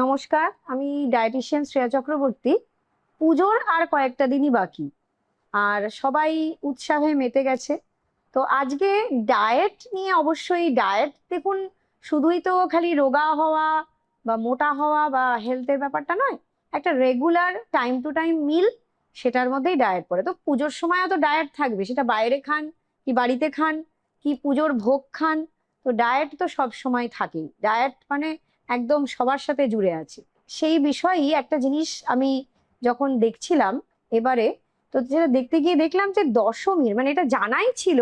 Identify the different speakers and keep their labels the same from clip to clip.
Speaker 1: নমস্কার, আমি ডায়েটিশিয়ান শ্রেয়া চক্রবর্তী। পুজোর আর কয়েকটা দিনই বাকি, আর সবাই উৎসাহে মেতে গেছে। তো আজকে ডায়েট নিয়ে অবশ্যই ডায়েট দেখুন, শুধুই তো খালি রোগা হওয়া বা মোটা হওয়া বা হেলথের ব্যাপারটা নয়, একটা regular time to time meal সেটার মধ্যেই ডায়েট পড়ে। তো পুজোর সময়ও তো ডায়েট থাকবে, সেটা বাইরে খান কি বাড়িতে খান, কি পুজোর ভোগ খান, তো ডায়েট তো সব সময় থাকেই। ডায়েট মানে একদম সবার সাথে জুড়ে আছে। সেই বিষয়েই একটা জিনিস আমি যখন দেখছিলাম এবারে, তো যেটা দেখতে গিয়ে দেখলাম যে দশমীর মানে এটা জানাই ছিল,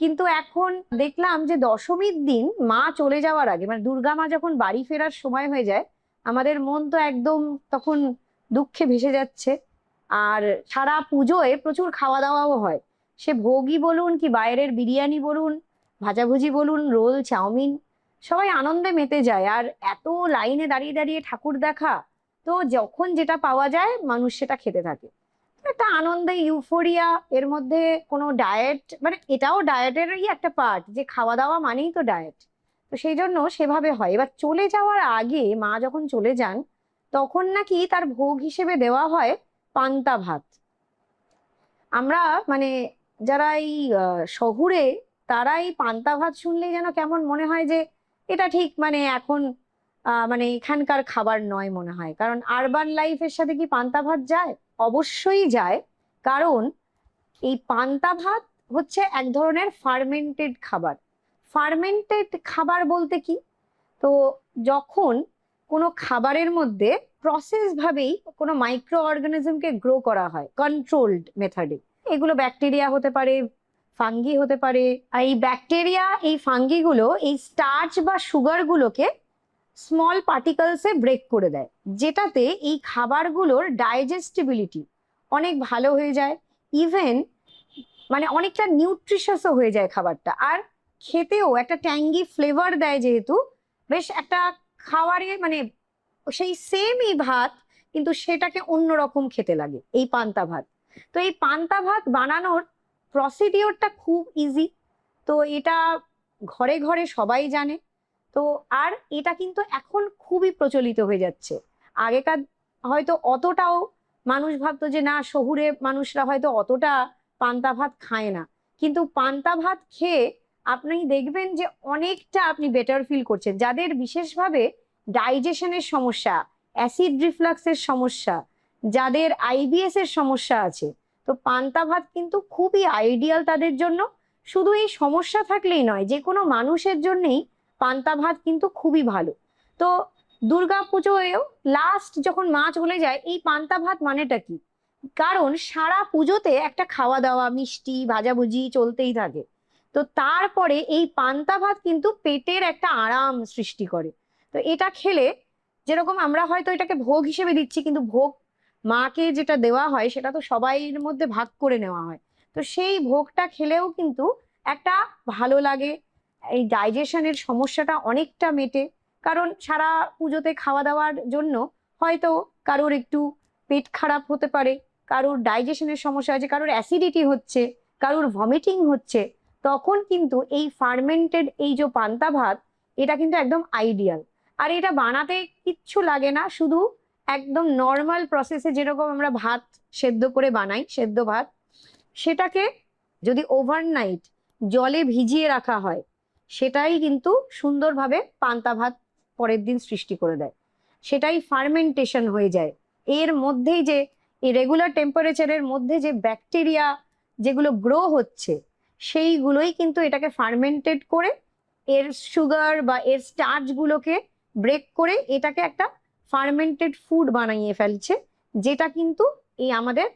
Speaker 1: কিন্তু এখন দেখলাম যে দশমীর দিন মা চলে যাওয়ার আগে মানে দুর্গা মা যখন বাড়ি ফেরার সময় হয়ে যায়, আমাদের মন তো একদম তখন দুঃখে ভেসে যাচ্ছে। আর সারা পুজোয় প্রচুর খাওয়া দাওয়াও হয়। সে ভোগই বলুন কি বাইরের বিরিয়ানি বলুন, ভাজাভুজি বলুন, রোল, চাউমিন সবাই আনন্দে মেতে যায়। আর এত লাইনে দাঁড়িয়ে দাঁড়িয়ে ঠাকুর দেখা, তো যখন যেটা পাওয়া যায়, মানুষ সেটা খেতে থাকে। একটা আনন্দে ইউফোরিয়া, এর মধ্যে কোনো ডায়েট মানে এটাও ডায়েটেরই একটা পার্ট যে খাওয়া দাওয়া মানেই তো ডায়েট তো সেই জন্য সেভাবে হয়। এবার চলে যাওয়ার আগে মা যখন চলে যান, তখন নাকি তার ভোগ হিসেবে দেওয়া হয় পান্তা ভাত। আমরা মানে যারা এই শহুরে তারা এই পান্তা ভাত শুনলেই যেন কেমন মনে হয় যে এটা ঠিক মানে এখন মানে এখানকার খাবার নয় মনে হয়। কারণ আরবান লাইফের সাথে কি পান্তা ভাত যায়? অবশ্যই যায়। কারণ এই পান্তা ভাত হচ্ছে এক ধরনের ফার্মেন্টেড খাবার। ফার্মেন্টেড খাবার বলতে কি? তো যখন কোনো খাবারের মধ্যে প্রসেস ভাবেই কোনো মাইক্রো অর্গানিজমকে গ্রো করা হয় কন্ট্রোলড মেথডে এগুলো ব্যাকটেরিয়া হতে পারে ফাঙ্গি হতে পারে। এই ব্যাকটেরিয়া, এই ফাঙ্গিগুলো, এই স্টার্চ বা সুগারগুলোকে স্মল পার্টিকলসে ব্রেক করে দেয়, যেটাতে এই খাবারগুলোর ডাইজেস্টিবিলিটি অনেক ভালো হয়ে যায়। ইভেন মানে অনেকটা নিউট্রিশাসও হয়ে যায় খাবারটা। আর খেতেও একটা ট্যাঙ্গি ফ্লেভার দেয় যেহেতু, বেশ একটা খাওয়ারে মানে সেই সেমই ভাত, কিন্তু সেটাকে অন্যরকম খেতে লাগে, এই পান্তা ভাত। তো এই পান্তা ভাত বানানোর প্রসিডিওরটা খুব ইজি তো এটা ঘরে ঘরে সবাই জানে। তো আর এটা কিন্তু এখন খুবই প্রচলিত হয়ে যাচ্ছে। আগেকার হয়তো অতটাও মানুষ ভাবতো যে, না, শহুরে মানুষরা হয়তো অতটা পান্তা ভাত খায় না। কিন্তু পান্তা ভাত খেয়ে আপনি দেখবেন যে, অনেকটা আপনি বেটার ফিল করছেন। যাদের বিশেষভাবে ডাইজেশনের সমস্যা অ্যাসিড রিফ্লাক্সের সমস্যা, যাদের আইবিএস এর সমস্যা আছে তো পান্তা ভাত কিন্তু খুবই আইডিয়াল তাদের জন্য। শুধু এই সমস্যা থাকলেই নয়, যে কোনো মানুষের জন্যেই পান্তা ভাত কিন্তু খুবই ভালো। তো দুর্গা পুজোয়েও লাস্ট যখন মা চলে যায়, এই পান্তা ভাত মানেটা কি? কারণ সারা পুজোতে একটা খাওয়া দাওয়া মিষ্টি, ভাজাভুজি চলতেই থাকে। তো তারপরে এই পান্তা ভাত কিন্তু পেটের একটা আরাম সৃষ্টি করে। তো এটা খেলে যেরকম আমরা হয়তো এটাকে ভোগ হিসেবে দিচ্ছি, কিন্তু ভোগ মাকে যেটা দেওয়া হয়, সেটা তো সবাইয়ের মধ্যে ভাগ করে নেওয়া হয়। তো সেই ভোগটা খেলেও কিন্তু একটা ভালো লাগে। এই ডাইজেশনের সমস্যাটা অনেকটা মেটে। কারণ সারা পুজোতে খাওয়া দাওয়ার জন্য হয়তো কারোর একটু পেট খারাপ হতে পারে, কারোর ডাইজেশনের সমস্যা আছে কারোর অ্যাসিডিটি হচ্ছে, কারোর ভমিটিং হচ্ছে, তখন কিন্তু এই ফার্মেন্টেড এই যে পান্তা ভাত, এটা কিন্তু একদম আইডিয়াল আর এটা বানাতে কিচ্ছু লাগে না, শুধু একদম নর্মাল প্রসেসে যেরকম আমরা ভাত সেদ্ধ করে বানাই, সেদ্ধ ভাত, সেটাকে যদি ওভারনাইট জলে ভিজিয়ে রাখা হয়, সেটাই কিন্তু সুন্দরভাবে পান্তা ভাত পরের দিন সৃষ্টি করে দেয়। সেটাই ফার্মেন্টেশন হয়ে যায়। এর মধ্যেই যে রেগুলার টেম্পারেচারের মধ্যে যে ব্যাকটেরিয়া যেগুলো গ্রো হচ্ছে, সেইগুলোই কিন্তু এটাকে ফার্মেন্টেড করে, এর সুগার বা এর স্টার্চগুলোকে ব্রেক করে এটাকে একটা ফার্মেন্টেড ফুড বানিয়ে ফেলছে, যেটা কিন্তু এই আমাদের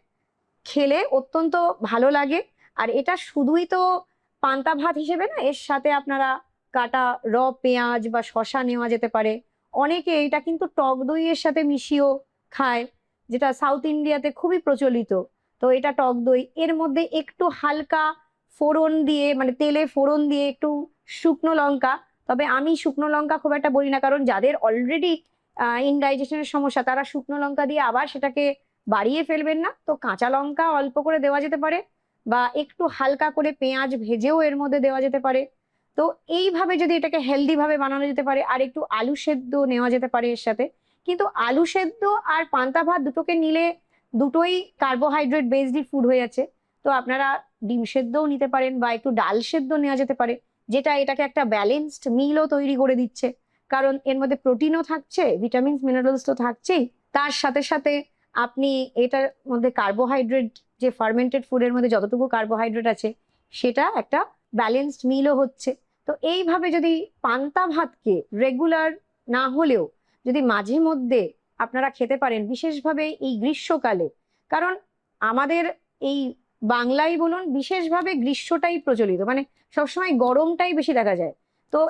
Speaker 1: খেলে অত্যন্ত ভালো লাগে। আর এটা শুধুই তো পান্তা ভাত হিসেবে না, এর সাথে আপনারা কাটা র পেঁয়াজ বা শশা নেওয়া যেতে পারে। অনেকে এটা কিন্তু টক দইয়ের সাথে মিশিয়েও খায়, যেটা সাউথ ইন্ডিয়াতে খুবই প্রচলিত। তো এটা টক দই, এর মধ্যে একটু হালকা ফোড়ন দিয়ে মানে তেলে ফোড়ন দিয়ে একটু শুকনো লঙ্কা, তবে আমি শুকনো লঙ্কা খুব একটা বলি না, কারণ যাদের অলরেডি ইনডাইজেশনের সমস্যা। তারা শুকনো লঙ্কা দিয়ে আবার সেটাকে বাড়িয়ে ফেলবেন না। তো কাঁচা লঙ্কা অল্প করে দেওয়া যেতে পারে বা একটু হালকা করে পেঁয়াজ ভেজেও এর মধ্যে দেওয়া যেতে পারে। তো এইভাবে যদি এটাকে হেলদি ভাবে বানানো যেতে পারে, আর একটু আলু সেদ্ধ নেওয়া যেতে পারে এর সাথে। কিন্তু আলু সেদ্ধ আর পান্তা ভাত দুটোকে নিলে দুটোই কার্বোহাইড্রেট বেসডই ফুড হয়ে যাচ্ছে। তো আপনারা ডিম সেদ্ধও নিতে পারেন বা একটু ডাল সেদ্ধ নেওয়া যেতে পারে, যেটা এটাকে একটা ব্যালেন্সড মিলও তৈরি করে দিচ্ছে। কারণ এর মধ্যে প্রোটিনও থাকছে ভিটামিনস মিনারেলস তো থাকছেই। তার সাথে সাথে আপনি এটার মধ্যে কার্বোহাইড্রেট যে ফার্মেন্টেড ফুডের মধ্যে যতটুকু কার্বোহাইড্রেট আছে, সেটা একটা ব্যালেন্সড মিলও হচ্ছে। তো এইভাবে যদি পান্তা ভাতকে রেগুলার না হলেও যদি মাঝে মধ্যে আপনারা খেতে পারেন, বিশেষভাবে এই গ্রীষ্মকালে, কারণ আমাদের এই বাংলায় বলুন, বিশেষভাবে গ্রীষ্মটাই প্রচলিত। মানে সবসময় গরমটাই বেশি দেখা যায়। তো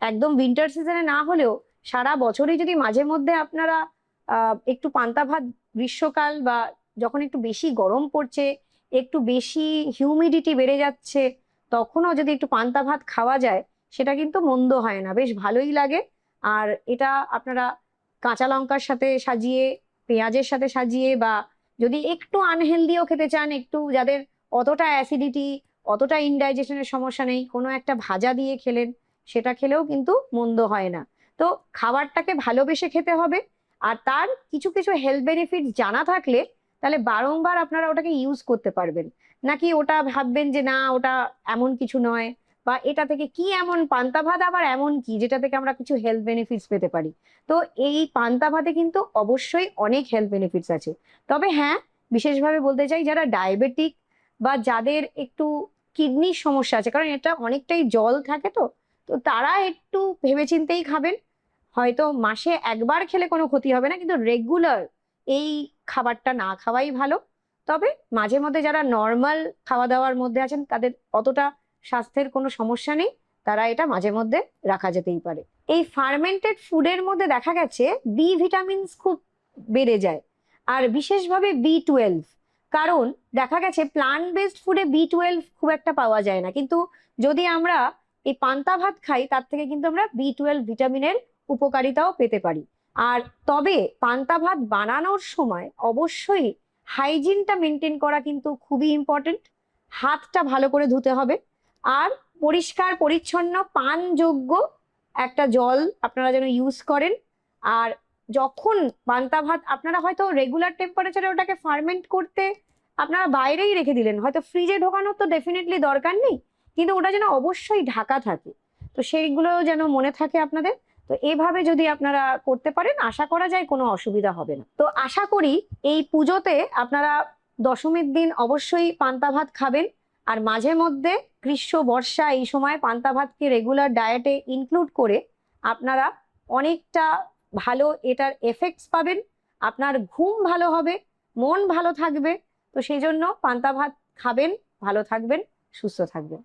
Speaker 1: একদম উইন্টার সিজনে না হলেও সারা বছরই যদি মাঝে মধ্যে আপনারা একটু পান্তা ভাত গ্রীষ্মকাল বা যখন একটু বেশি গরম পড়ছে, একটু বেশি হিউমিডিটি বেড়ে যাচ্ছে, তখনও যদি একটু পান্তা ভাত খাওয়া যায়, সেটা কিন্তু মন্দ হয় না। বেশ ভালোই লাগে। আর এটা আপনারা কাঁচা লঙ্কার সাথে সাজিয়ে, পেঁয়াজের সাথে সাজিয়ে বা যদি একটু আনহেলদিও খেতে চান, একটু যাদের অতটা অ্যাসিডিটি অতটা ইনডাইজেশনের সমস্যা নেই, কোনো একটা ভাজা দিয়ে খেলেন সেটা খেলেও কিন্তু মন্দ হয় না। তো খাবারটাকে ভালোবেসে খেতে হবে। আর তার কিছু কিছু হেলথ বেনিফিট জানা থাকলে তাহলে বারংবার আপনারা ওটাকে ইউজ করতে পারবেন। নাকি ওটা ভাববেন যে না, ওটা এমন কিছু নয় বা এটা থেকে কি এমন পান্তা ভাত আবার এমন কি যেটা থেকে আমরা কিছু হেলথ বেনিফিটস পেতে পারি? তো এই পান্তা ভাতে কিন্তু অবশ্যই অনেক হেলথ বেনিফিটস আছে। তবে হ্যাঁ বিশেষভাবে বলতে চাই যারা ডায়াবেটিক বা যাদের একটু কিডনির সমস্যা আছে, কারণ এটা অনেকটাই জল থাকে তো তো তারা একটু ভেবেচিন্তেই খাবেন। হয়তো মাসে একবার খেলে কোনো ক্ষতি হবে না, কিন্তু রেগুলার এই খাবারটা না খাওয়াই ভালো। তবে মাঝে মধ্যে যারা নর্মাল খাওয়া দাওয়ার মধ্যে আছেন, তাদের অতটা স্বাস্থ্যের কোনো সমস্যা নেই। তারা এটা মাঝে মধ্যে রাখা যেতেই পারে। এই ফার্মেন্টেড ফুডের মধ্যে দেখা গেছে বি ভিটামিনস খুব বেড়ে যায়, আর বিশেষভাবে বি টুয়েলভ কারণ দেখা গেছে প্লান্ট বেসড ফুডে বি টুয়েলভ খুব একটা পাওয়া যায় না। কিন্তু যদি আমরা এই পান্তা ভাত খাই, তার থেকে কিন্তু আমরা বি টুয়েলভ ভিটামিনের উপকারিতাও পেতে পারি। আর তবে পান্তা ভাত বানানোর সময় অবশ্যই হাইজিনটা মেনটেন করা কিন্তু খুবই ইম্পর্টেন্ট হাতটা ভালো করে ধুতে হবে। আর পরিষ্কার, পরিচ্ছন্ন, পানযোগ্য একটা জল আপনারা যেন ইউজ করেন। আর যখন পান্তা ভাত আপনারা হয়তো রেগুলার টেম্পারেচারে ওটাকে ফার্মেন্ট করতে আপনারা বাইরেই রেখে দিলেন, হয়তো ফ্রিজে ঢোকানোর তো ডেফিনেটলি দরকার নেই। কিন্তু ওটা যেন অবশ্যই ঢাকা থাকে। তো সেইগুলো যেন মনে থাকে আপনাদের। তো এভাবে যদি আপনারা করতে পারেন, আশা করা যায় কোনো অসুবিধা হবে না। তো আশা করি এই পুজোতে আপনারা দশমীর দিন অবশ্যই পান্তা ভাত খাবেন। আর মাঝে মধ্যে গ্রীষ্ম, বর্ষা এই সময় পান্তা ভাতকে রেগুলার ডায়েটে ইনক্লুড করে আপনারা অনেকটা ভালো এটার এফেক্টস পাবেন। আপনার ঘুম ভালো হবে, মন ভালো থাকবে। তো সেই জন্য পান্তা ভাত খাবেন, ভালো থাকবেন, সুস্থ থাকবেন।